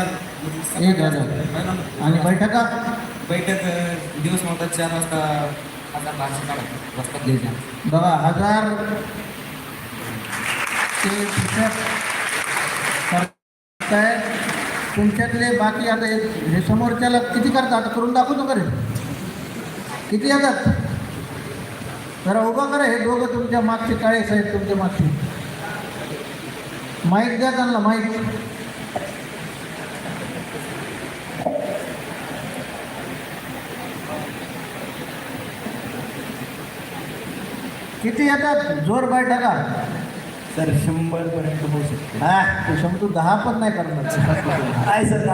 हजार एक हजार. आणि बैठका? बैठक दिवस मोठा चार वाजता हजार बाराशे काढत वाजता बघा हजार ते करताय. तुमच्यातले बाकी आता हे हे समोरच्याला किती करतात? आता करून दाखवतो का रे? किती येतात? जरा उभा करा हे दोघं तुमच्या मागचे काळे साहेब तुमच्या मागचे. माईक द्या त्यांना माईक किती येतात? जोर बैठका सर शंभर पर्यंत होऊ शकते. हा तू दहा पण नाही करणार. काय सर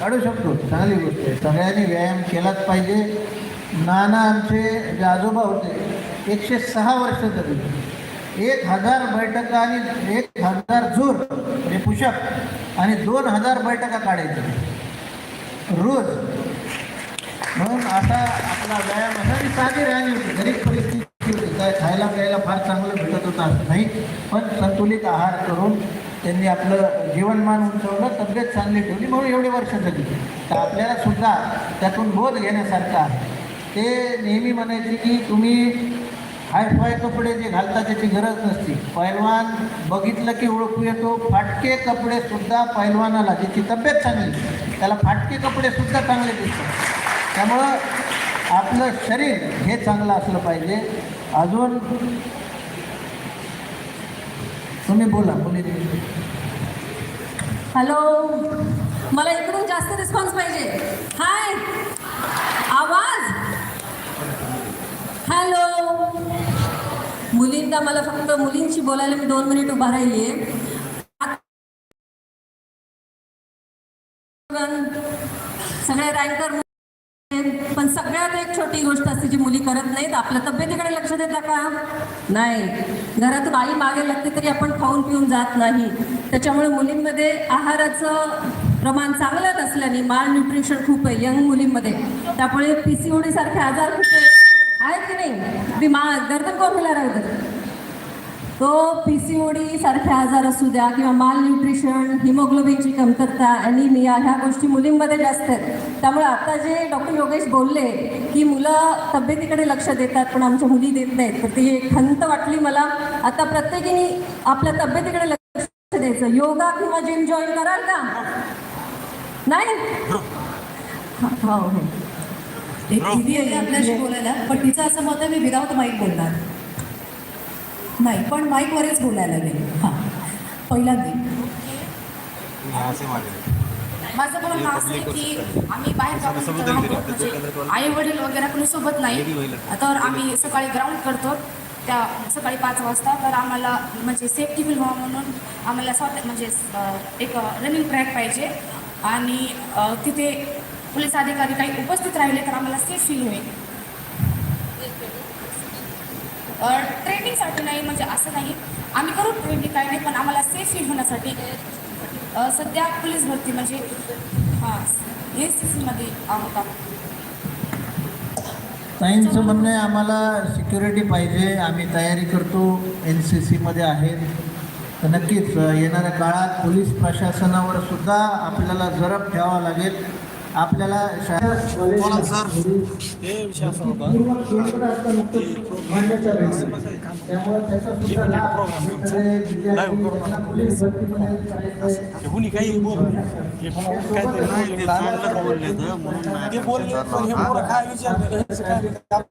काढू शकतो. चांगली गोष्ट आहे. सगळ्यांनी व्यायाम केलाच पाहिजे. नाना आमचे जे आजोबा होते एकशे सहा वर्ष जगले एक हजार बैठका आणि एक हजार जोर म्हणजे पुषप आणि दोन हजार बैठका काढायचे. रोज. म्हणून असा आपला व्यायाम असा साधी राहिली होती. गरीब काय खायला प्यायला फार चांगलं भेटत होतं असं नाही. पण संतुलित आहार करून त्यांनी आपलं जीवनमान उंचवलं तब्येत चांगली ठेवली म्हणून एवढे वर्ष जगली. तर आपल्याला सुद्धा त्यातून बोध घेण्यासारखं आहे. ते नेहमी म्हणायचे की तुम्ही हायफाय कपडे जे घालता त्याची गरज नसती. पैलवान बघितलं की ओळखू येतो. फाटके कपडे सुद्धा पैलवानाला ज्याची तब्येत चांगली त्याला फाटके कपडे सुद्धा चांगले दिसतात. त्यामुळं आपलं शरीर हे चांगलं असलं पाहिजे. अजून तुम्ही बोला कोणी हॅलो? मला इकडून जास्त रिस्पॉन्स पाहिजे. हाय. आवाज? हॅलो? मुलींना मला फक्त मुलींशी बोलायला मी दोन मिनिट उभा राहिली आहे सगळे रँकर सगळ्यात एक छोटी गोष्ट असते जी मुली करत नाहीत. आपल्या तब्येतीकडे लक्ष देता का? नाही. घरातून आई मागे लागते तरी आपण खाऊन पिऊन जात नाही. त्याच्यामुळे मुलींमध्ये आहाराचं प्रमाण चांगलं असल्याने माल न्यूट्रिशन खूप आहे यंग मुलींमध्ये. त्यामुळे पी सी ओडी सारखे आजार खूप आहेत. आहेत की नाही? मी मा गर्दन कोण होणार आहे तो पी सी डी सारखे आजार असू द्या किंवा माल न्यूट्रिशन हिमोग्लोबिनची कमतरता ॲनिमिया ह्या गोष्टी मुलींमध्ये जास्त आहेत. त्यामुळे आता जे डॉक्टर योगेश बोलले की मुलं तब्येतीकडे लक्ष देतात पण आमच्या मुली देत नाहीत. तर ती एक खंत वाटली मला. आता प्रत्येकीने आपल्या तब्येतीकडे लक्ष द्यायचं. योगा किंवा जिम जॉईन कराल का? नाही? हो हो. एक आहे आपल्याशी बोलायला पण तिचं असं मत आहे मी विदाऊट माईक बोलणार. नाही पण माईकवरच बोलायला लागेल. हां. पहिल्यांदा माझं म्हणणं असं आहे की आम्ही बाहेर म्हणजे आई वडील वगैरे कोणी सोबत नाही. तर आम्ही सकाळी ग्राउंड करतो. त्या सकाळी पाच वाजता. तर आम्हाला म्हणजे सेफ्टी फील व्हावं म्हणून आम्हाला स्वतः म्हणजे एक रनिंग ट्रॅक पाहिजे. आणि तिथे पोलीस अधिकारी काही उपस्थित राहिले तर आम्हाला सेफ फील होईल. ट्रेनिंगसाठी नाही म्हणजे असं नाही. आम्ही करू ट्रेनिंग काही नाही पण आम्हाला सेफ फील होण्यासाठी सध्या पोलीस भरती म्हणजे हां एस सी सीमध्ये आहोत. ताईंचं म्हणणं आहे आम्हाला सिक्युरिटी पाहिजे आम्ही तयारी करतो एन सी सीमध्ये आहेत तर नक्कीच येणाऱ्या काळात पोलीस प्रशासनावर सुद्धा आपल्याला जरब ठेवावा लागेल. आपल्याला शाळा त्यामुळे त्याचा सुद्धा लाभ सगळे विद्यार्थी कोणी काही बोलले म्हणून ते बोलले पण हे काय विचार